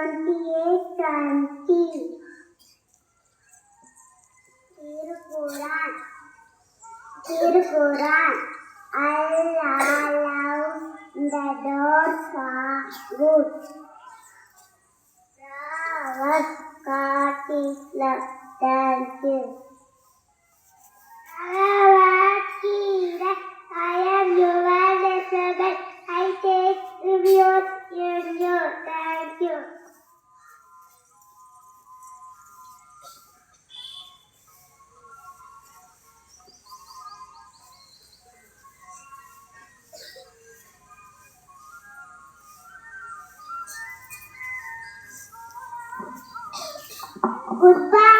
twenty-eight, twenty. திருக்குறான் திருக்குறான் I love the doors are good. Flowers God is love. Thank 爸爸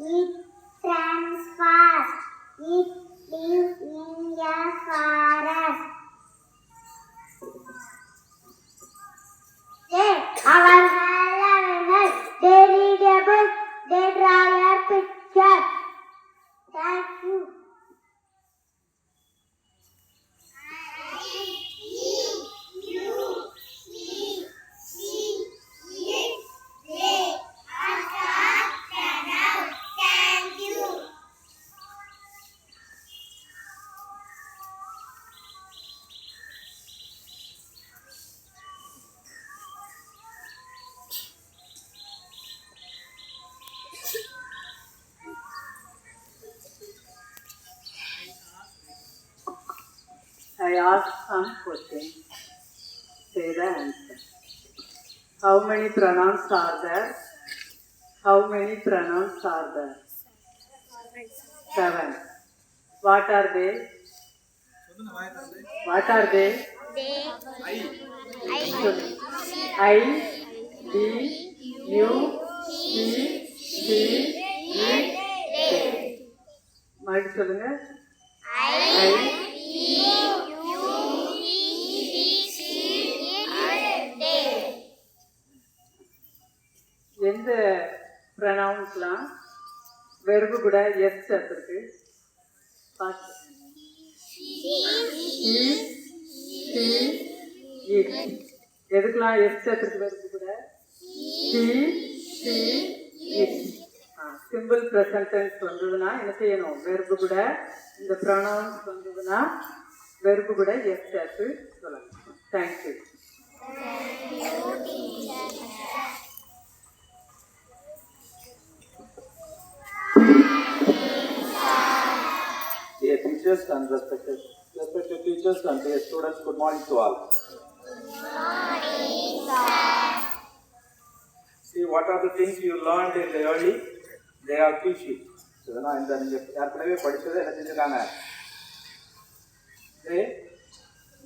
Yeah. I ask some questions. Say the answer. How many pronouns are there? How many pronouns are there? Seven. What are they? What are they? I, D, U, C, C, எந்த ப்ரனவுன்ஸ்லாம் வெறுப்பு கூட S சேர்த்துருக்கு? பார்த்து இ, C, இ. எதுக்கெல்லாம் S சேர்த்துருக்கு வெறுப்பு கூட? See see it simple present tense வந்ததுன்னா என்ன செய்யணும்? வெறுப்பு கூட இந்த ப்ரொனவுன்ஸ் வந்ததுன்னா வெறுப்பு கூட எஸ் சேர்த்து சொல்லணும். Thank you teachers and respected, respected teachers and dear students, good morning to all. See, what are the things you learned in the early? They are key sheet. இதெல்லாம் இந்த நீங்கள் ஏற்கனவே படிச்சதை என்ன செஞ்சுருக்காங்க They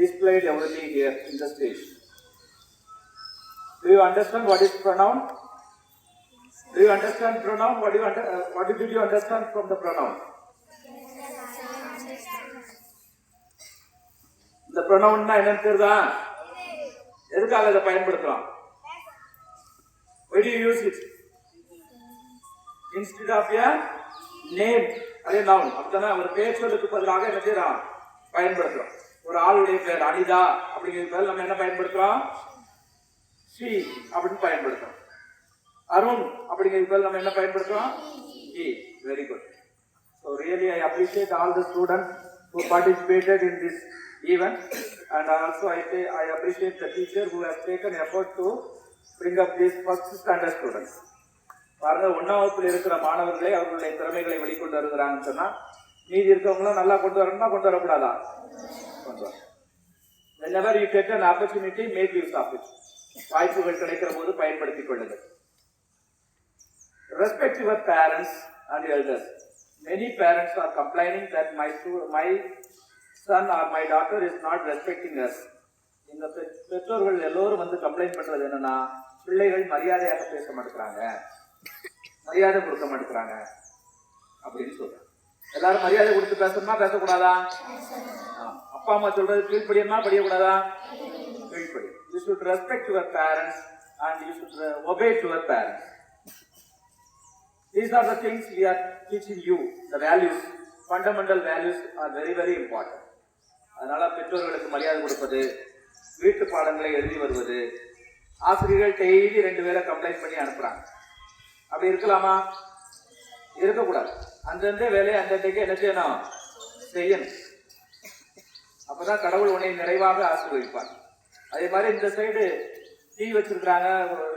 displayed everything here in the stage. Do you understand what is pronoun? Do you understand pronoun? What, do you under, uh, what did you understand from the pronoun? இந்த ப்ரொனவுன்னா என்னன்னு தெரியுதா? எதுக்காக இதை பயன்படுத்துறோம் வெடி use it instead of Instead name அதே noun அப்படித்தானே? ஒரு பேர் சொல்லுக்கு பதிலாக என்ன செய்யறோம் பயன்படுத்துறோம் ஒரு ஆளுடைய பேர் அனிதா அப்படிங்கிற பேர் நம்ம என்ன பயன்படுத்துறோம் ஷி அப்படின்னு பயன்படுத்துறோம் அருண் அப்படிங்கிற பேர் நம்ம என்ன பயன்படுத்துறோம் G very good so really I appreciate all the students who participated in this event and also I say I appreciate the teacher who has taken effort to bring up these first standard students. பாருங்க ஒன்னாம் வகுப்பில் இருக்கிற மாணவர்களே அவர்களுடைய திறமைகளை வெளிக்கொண்டு வருகிறாங்கன்னு சொன்னா மீதி இருக்கவங்களும் நல்லா கொண்டு வரணுமா கொண்டு வரக்கூடாதா கொண்டு வர whenever you get an opportunity make use of it வாய்ப்புகள் கிடைக்கிற போது பயன்படுத்திக் கொள்ளுங்கள் respect your parents and elders many parents are complaining that my stu- my son or my doctor is not respecting us இந்த பெ- பெற்றோர்கள் எல்லோரும் வந்து கம்ப்ளைண்ட் பண்ணுறது என்னன்னா பிள்ளைகள் மரியாதையாக பேச மாட்டேங்கிறாங்க. மரியாதை கொடுக்க மாட்டேங்கிறாங்க. அப்படின்னு சொல்கிறேன் எல்லாரும் மரியாதை கொடுத்து பேசணுமா பேசக்கூடாதா? அப்பா அம்மா சொல்றது கீழ்படியமா படியக்கூடாதா? கீழ்படி you should respect your parents and you should obey your parents these are the things we are teaching you the values fundamental values are very very important அதனால் பெற்றோர்களுக்கு மரியாதை கொடுப்பது வீட்டு பாடங்களை எழுதி வருவது. ஆசிரியர்கள் டெய்லி ரெண்டு பேரை கம்ப்ளைண்ட் பண்ணி அனுப்புகிறாங்க அப்படி இருக்கலாமா? இருக்கக்கூடாது. அந்தந்த வேலையை அந்தந்தைக்கு என்ன? செய்யணும். செய்யணும் அப்பதான் கடவுள் உன்னை நிறைவாக ஆசீர்வதிப்பார். அதே மாதிரி இந்த சைடு டீ வச்சிருக்கிறாங்க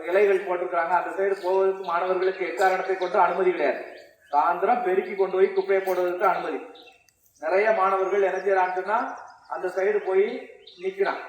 இலைகள் போட்டிருக்கிறாங்க. அந்த சைடு போவதற்கு மாணவர்களுக்கு எக்காரணத்தை கொண்டு அனுமதி கிடையாது. சாயந்தரம் பெருக்கி கொண்டு போய் குப்பையை போடுவதற்கு அனுமதி. நிறைய மாணவர்கள் என்ன செய்யறாங்கன்னா அந்த சைடு போய் நிற்கிறான்